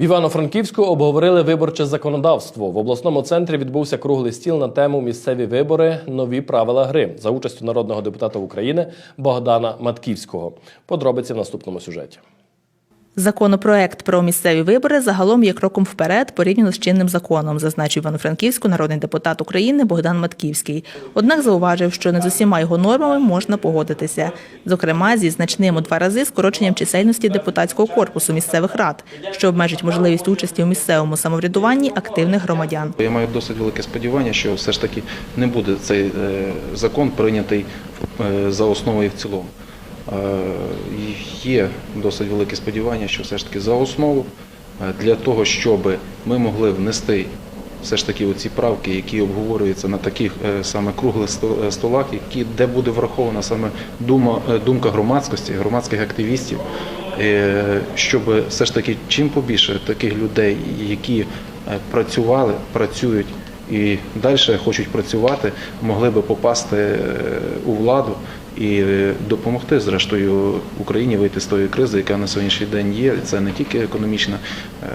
В Івано-Франківську обговорили виборче законодавство. В обласному центрі відбувся круглий стіл на тему місцеві вибори, нові правила гри за участю народного депутата України Богдана Матківського. Подробиці в наступному сюжеті. Законопроект про місцеві вибори загалом є кроком вперед порівняно з чинним законом, зазначив Івано-Франківську народний депутат України Богдан Матківський. Однак зауважив, що не з усіма його нормами можна погодитися. Зокрема, зі значним у два рази скороченням чисельності депутатського корпусу місцевих рад, що обмежить можливість участі у місцевому самоврядуванні активних громадян. Я маю досить велике сподівання, що все ж таки не буде цей е, закон прийнятий е, за основу і в цілому. Е, Є досить велике сподівання, що все ж таки за основу е, для того, щоб ми могли внести все ж таки оці правки, які обговорюються на таких е, саме круглих столах, які, де буде врахована саме дума, думка громадськості, громадських активістів, щоб все ж таки чим побільше таких людей, які працювали, працюють і далі хочуть працювати, могли би попасти у владу і допомогти зрештою Україні вийти з тої кризи, яка на сьогоднішній день є. Це не тільки економічна, е,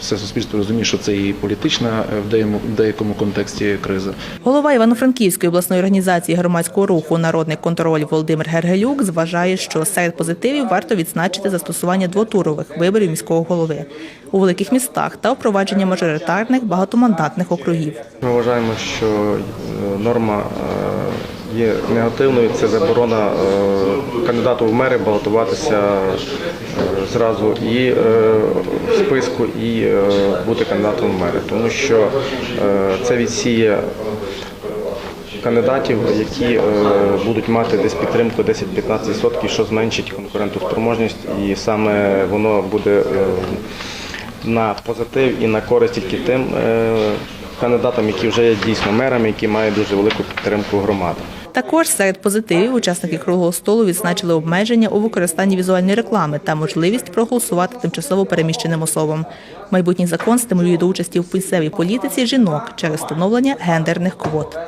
все суспільство розуміє, що це і політична е, в деякому, деякому контексті криза. Голова Івано-Франківської обласної організації громадського руху Народний контроль Володимир Гергелюк зважає, що серед позитивів варто відзначити застосування двотурових виборів міського голови у великих містах та впровадження мажоритарних багатомандатних округів. Ми вважаємо, що е, норма є негативною. Це заборона е, кандидату в мери балотуватися е, зразу і е, в списку, і бути кандидатом в мери, тому що це відсіє кандидатів, які будуть мати десь підтримку 10-15%, що зменшить конкурентоспроможність, і саме воно буде на позитив і на користь тільки тим кандидатам, які вже є дійсно мерами, які мають дуже велику підтримку громади. Також серед позитивів учасники круглого столу відзначили обмеження у використанні візуальної реклами та можливість проголосувати тимчасово переміщеним особам. Майбутній закон стимулює до участі в пенсевій політиці жінок через встановлення гендерних квот.